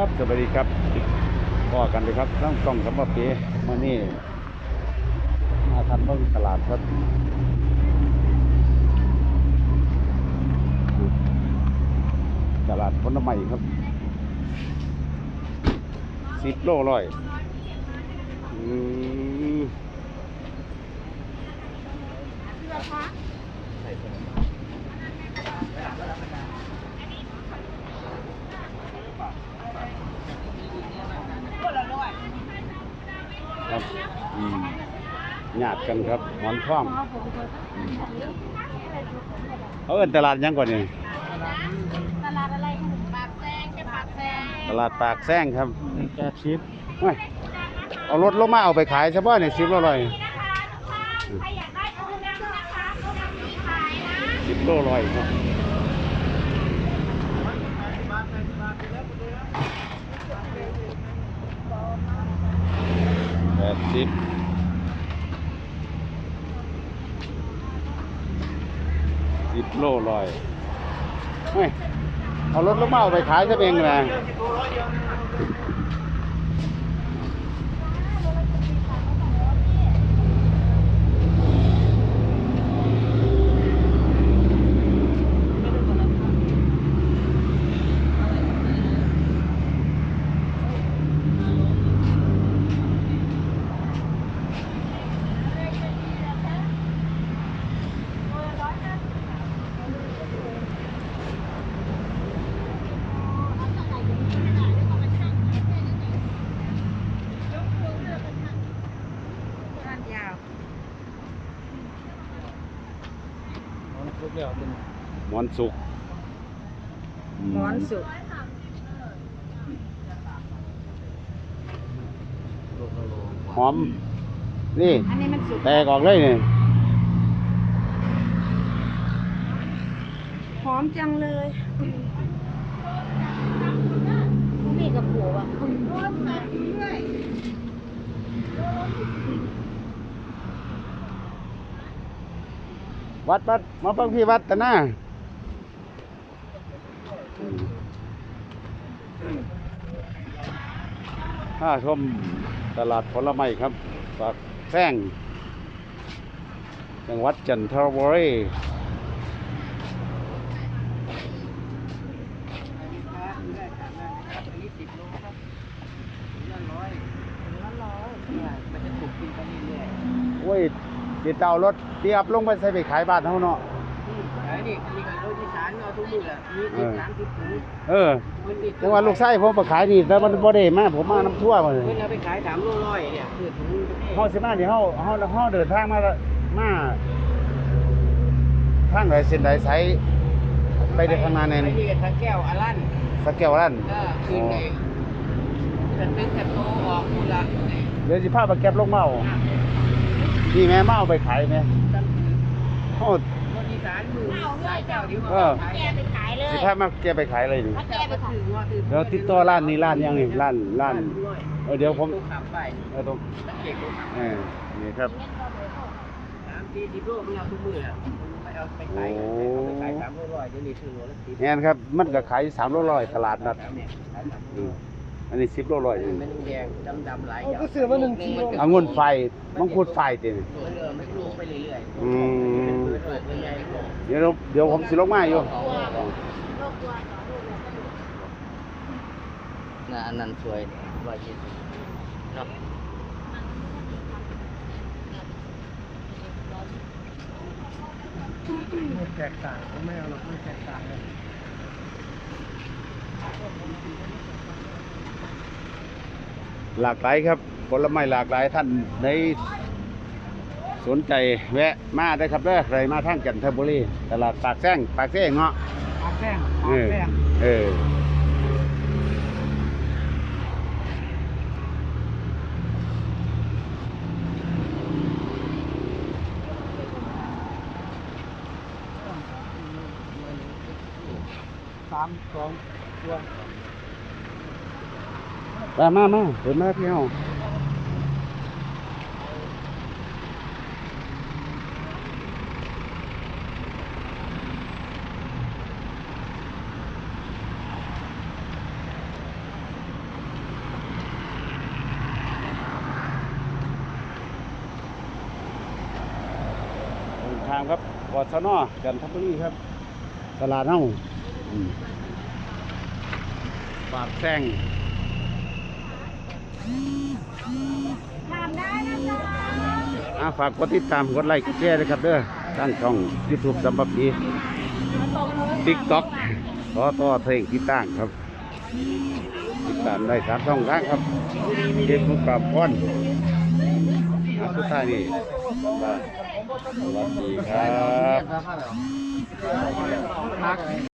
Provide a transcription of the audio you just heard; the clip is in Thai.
ับสวัสดีครับพ่อกันเลยครับต้องกล้องสำหรับเป๋มานี่มาทำเบิ่งตลาดครับตลาดผลไม้ครับสิบโลร้อยอืม ครับอืมญาติกันครับหมอนท่องอืมเขาเอิ้นตลาดหยังก่อนนี่ตลาดอะไรปากแซงแค่ปากแซงตลาดปากแซงครับแปดสิบเฮ้ยเอารถลงมาเอาไปขายใช่ป่ะเนี่ยสิบโลร้อยใครอยากได้โอนนะคะโอนมีขายนะสิบโลร้อยครับ ดสิบสิบโลลอยเฮ้ยเอารถลงมาเอาไปขายซะเองเลยานยาว ครบแล้วเป็นหมอนสุกหมอนสุกโลละโลหอม นี่อันนี้มันสุกแตกออกเลยนี่หอมจังเลยมีกระปูอะ วัดวัดมาเพิ่งพี่วัดแต่หน้าถ้าชมตลาดผลไม้ครับฝากแซงจังหวัดจันทบุรียี่สิบโลครับละร้ย ละร้อยมันจะถูกกินไปเรื่อยโอ้ยเดี๋ยวเตารถเตียบลงไปใส่ไปขายบ้านเขาเนาะๆไอ้นี่มีกับรถที่สารเอาทุกมืออะมีสิบสามสิบถุงเออมันติดจังหวัดลูกไส้ผมไปขายนี่แต่มันบ่ได้มาผมมาน้ำทั่วมาเลยเพื่อนเอาไปขายสามโลร้อยเนี่ยคือถุงเฮาสิมาที่เฮาเฮาเฮาเดินทางมามาทางไหนเส้นไหนไสไปได้ทางนาแน่ไอ้นี่นี่กับทางแก้วอารันสักแก้วลั่นก็คืนในจะตึ้งแต่โตออกมูละเดี๋ยวสิพาไปเก็บลงมาเอา นี่แม่มาเอาไปขายแม่ตั้งคือเฮารถที่สารมือสายเจ้าที่เอว่าอขายแกไปขายเลยสิพามาเก็บไปขายเลยนี่ถ้าแกไปขายเดี๋ยวติดต่อร้านนี้ร้านยังนี่ร้านร้านเออเดี๋ยวผมขับไปเออตรงตะเกียบขับเออนี่ครับสามสี่สิบโลมันเอาทุกมืออะไปเอาไปขายกันเอาไปขายสามโลร้อยเดี๋ยวนี้ซื้อโลละสิบแน่นครับมันก็ขายสามโลร้อยตลาดนัด เนี่ยขายสามโลอืมอันนี้สิบโลร้อยมันเป็นแดงดำดำๆหลายก็ซื้อมาหนึ่งกิโลอางุ่นไฟมังคุดไฟติมันเออไม่ลงไปเรื่อยๆอืมเปิดเปิดใหญ่ๆ เดี๋ยวเดี๋ยวผมสิลงมาอยู่น่ะอันนั้นสวยร้อยยี่สิบเนาะไม่แตกต่างไม่เอาหรอกไม่แตกต่างเลย หลากหลายครับผลไม้หลากหลายท่านในสนใจแวะมาได้ครับเด้อใครมาทางจันทบุรีตลาดปากแซงปากแซงเนาะปากแซงเอปากอแซงเออสามสองตัว ตามมามาเดินมาพี่เฮาทางครับกอดชนอกันทัพบุรีครับ ตลาดเฮงปากแซง อาฝากกดติดตามกดไลค์กดแชร์ด้วยครับเด้อตั้งช่องยูทูบสำหรับดีติ๊กต็อกต่อต่อเพลงที่ตั้งครับ ติดตามได้สามช่องทางครับเด็กมุกกับพ่อนอาสุดท้ายนี่สวัสดีครับ